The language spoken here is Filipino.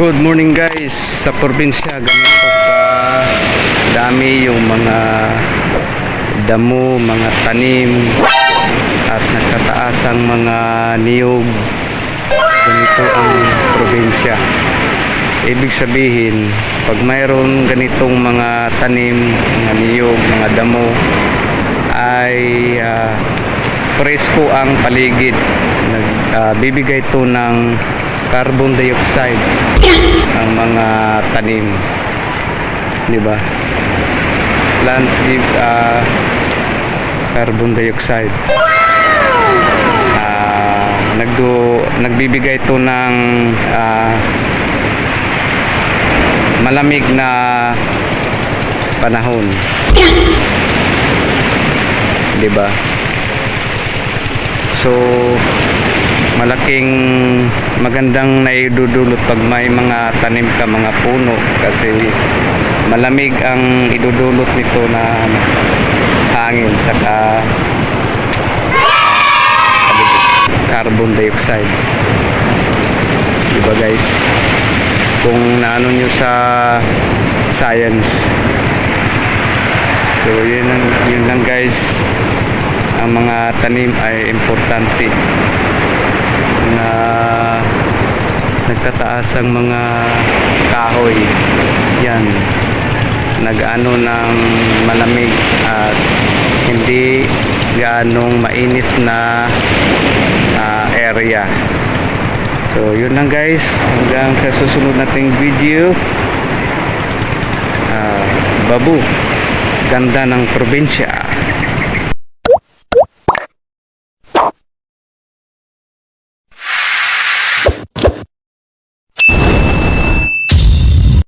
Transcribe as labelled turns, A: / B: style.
A: Good morning guys. Sa probinsya ganito ka dami yung mga damo, mga tanim at nagtataas ang mga niyog. Ganito ang probinsya. Ibig sabihin pag mayroon ganitong mga tanim, mga niyog, mga damo ay ah, presko ang paligid. Nagbibigay ito ng carbon dioxide ang mga tanim di ba? Plants gives a carbon dioxide. Ah, nagdo nagbibigay ito ng ah, malamig na panahon. Di ba? So malaking magandang naidudulot pag may mga tanim ka mga puno. Kasi malamig ang idudulot nito na hangin saka carbon dioxide. Diba guys? Kung naano nyo sa science. So yun lang, yun lang guys. Ang mga tanim ay importante na nagtataas ang mga kahoy. Yan. Nag-ano ng malamig at hindi gaanong mainit na ah, area. So yun lang guys. Hanggang sa susunod nating video. Ah, babu. Ganda ng probinsya